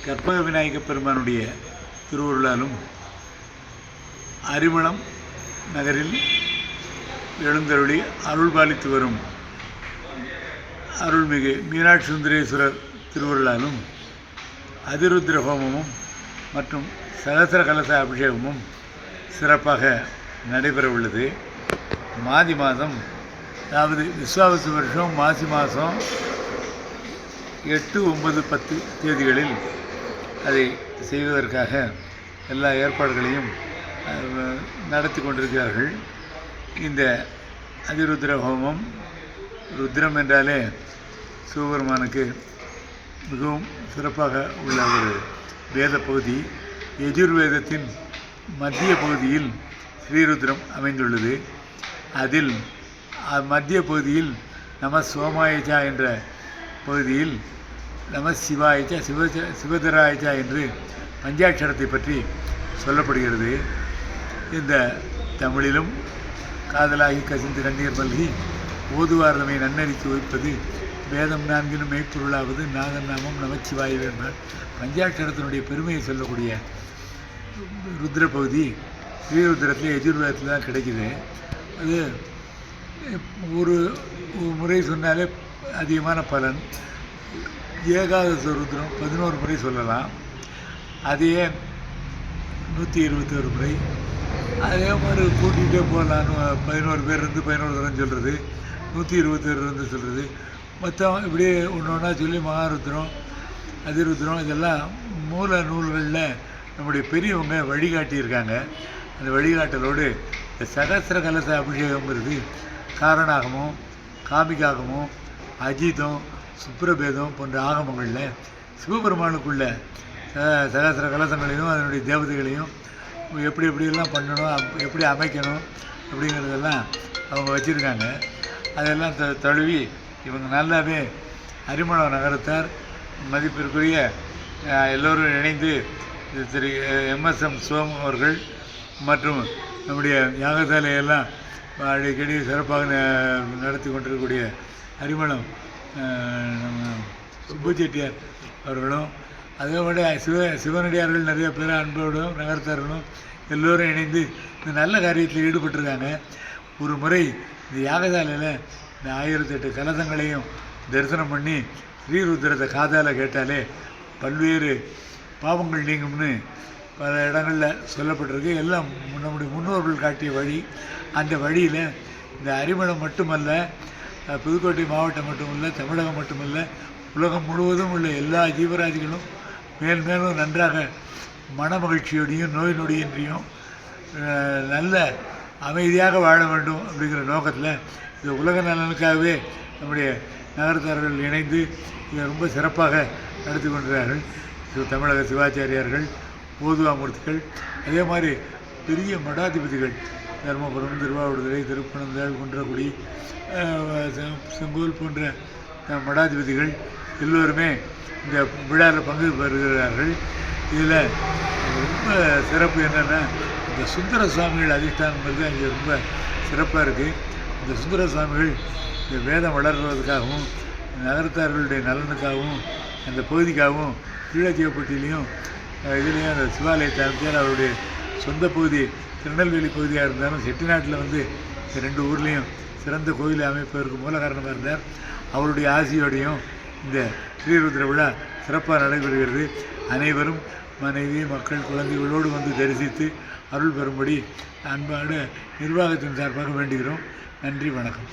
கற்பக விநாயக பெருமானுடைய திருவுருளாலும் அரிமளம் நகரில் எழுந்தருளி அருள் பாலித்து வரும் அருள்மிகு மீனாட்சி சுந்தரேஸ்வரர் திருவுருளாலும் அதிருத்ர ஹோமமும் மற்றும் சகசர கலச அபிஷேகமும் சிறப்பாக நடைபெற உள்ளது மாதி மாதம் அதாவது விஸ்வாவசு வருஷம் மாசி மாதம் எட்டு ஒன்பது பத்து தேதிகளில் அதை செய்வதற்காக எல்லா ஏற்பாடுகளையும் நடத்தி கொண்டிருக்கிறார்கள். இந்த அதிருத்ர ஹோமம் ருத்ரம் என்றாலே சிவபெருமானுக்கு மிகவும் சிறப்பாக உள்ள ஒரு வேத பகுதி. எஜுர்வேதத்தின் மத்திய பகுதியில் ஸ்ரீருத்ரம் அமைந்துள்ளது. அதில் மத்திய பகுதியில் நம சோமாயஜா என்ற பகுதியில் நம சிவாயச்சா சிவ சிவதராயச்சா என்று பஞ்சாட்சரத்தை பற்றி சொல்லப்படுகிறது. இந்த தமிழிலும் காதலாகி கசிந்து கண்ணீர் மல்கி நம்மை நன்னறித்து வைப்பது வேதம் நான்கினும் மெய்ப்பொருளாவது நாதன் நாமம் நமச்சிவாய என்பார் பஞ்சாட்சரத்தினுடைய பெருமையை சொல்லக்கூடிய ருத்ர பகுதி ஸ்ரீருத்ரத்தில் எஜுர்வேதத்தில் தான் கிடைக்குது. அது ஒரு முறை சொன்னாலே அதிகமான பலன். ஏகாதச ருத்ரம் பதினோரு முறை சொல்லலாம். அதையே நூற்றி இருபத்தோரு முறை. அதே மாதிரி கூட்டிகிட்டே போகலான்னு பதினோரு பேர் இருந்து பதினோரு தரம் சொல்கிறது நூற்றி இருபத்தேழு இருந்து சொல்கிறது மொத்தம் இப்படியே ஒன்று ஒன்றா சொல்லி மகாருத்ரம் அதிருத்ரம் இதெல்லாம் மூல நூல்களில் நம்முடைய பெரியவங்க வழிகாட்டியிருக்காங்க. அந்த வழிகாட்டலோடு இந்த சகசிர கலச அபிஷேகங்கிறது காரணாகமும் காமிகாகமும் அஜிதம் சுப்ரபேதம் போன்ற ஆகமங்களில் சிவபெருமானுக்குள்ள சகசர கலசங்களையும் அதனுடைய தேவதைகளையும் எப்படி எப்படியெல்லாம் பண்ணணும் எப்படி அமைக்கணும் அப்படிங்கிறதெல்லாம் அவங்க வச்சுருக்காங்க. அதெல்லாம் த தழுவி இவங்க நல்லாவே அரிமளம் நகரத்தார் மதிப்பிற்குரிய எல்லோரும் இணைந்து திரு எம்எஸ்எம் சோம் அவர்கள் மற்றும் நம்முடைய யாகசாலையெல்லாம் அடிக்கடி சிறப்பாக ந- நடத்தி கொண்டிருக்கக்கூடிய அரிமளம் சுப்பு செட்டியார் அவர்களும் அதை விட சிவ சிவனடியார்கள் நிறைய பேர் அன்போடும் நகர்த்தார்களும் எல்லோரும் இணைந்து இந்த நல்ல காரியத்தில் ஈடுபட்டிருக்காங்க. ஒரு முறை இந்த யாகசாலையில் இந்த ஆயிரத்தெட்டு கலசங்களையும் தரிசனம் பண்ணி ஸ்ரீருத்திரத்தை காதால் கேட்டாலே பல்வேறு பாவங்கள் நீங்கும்னு பல இடங்களில் சொல்லப்பட்டிருக்கு. எல்லாம் நம்முடைய முன்னோர்கள் காட்டிய வழி. அந்த வழியில் இந்த அரிமளம் மட்டுமல்ல புதுக்கோட்டை மாவட்டம் மட்டுமல்ல தமிழகம் மட்டுமல்ல உலகம் முழுவதும் உள்ள எல்லா ஜீவராஜிகளும் மேல் மேலும் நன்றாக மன மகிழ்ச்சியோடையும் நோய் நொடியின்றியும் நல்ல அமைதியாக வாழ வேண்டும் அப்படிங்கிற நோக்கத்தில் இந்த உலக நலனுக்காகவே நம்முடைய நகரத்தார்கள் இணைந்து இதை ரொம்ப சிறப்பாக நடத்தி கொண்டார்கள் சிவ தமிழக சிவாச்சாரியார்கள் போதுவாமூர்த்திகள் அதே மாதிரி பெரிய மடாதிபதிகள் தருமபுரம் திருவாவூடுதுறை திருப்பனந்தாள் குன்றக்குடி செங்கோல் போன்ற மடாதிபதிகள் எல்லோருமே இந்த விழாவில் பங்கு பெறுகிறார்கள். இதில் ரொம்ப சிறப்பு என்னென்னா இந்த சுந்தர சுவாமிகள் அதிஷ்டானங்கிறது அங்கே ரொம்ப சிறப்பாக இருக்குது இந்த சுந்தர சுவாமிகள் இந்த வேதம் வளர்கிறதுக்காகவும் நகரத்தார்களுடைய நலனுக்காகவும் அந்த பகுதிக்காகவும் கீழத்தியப்பட்டிலையும் இதுலேயும் அந்த சிவாலயத்தை அமைச்சார் அவருடைய சொந்த பகுதி திருநெல்வேலி பகுதியாக இருந்தாலும் செட்டிநாட்டில் வந்து ரெண்டு ஊர்லேயும் சிறந்த கோயிலை அமைப்பதற்கு மூல காரணமாக இருந்தார். அவருடைய ஆசியோடையும் இந்த ஸ்ரீருத்ர விழா சிறப்பாக நடைபெறுகிறது. அனைவரும் மனைவி மக்கள் குழந்தைகளோடு வந்து தரிசித்து அருள் பெறும்படி அன்பான நிர்வாகத்தின் சார்பாக வேண்டுகிறோம். நன்றி வணக்கம்.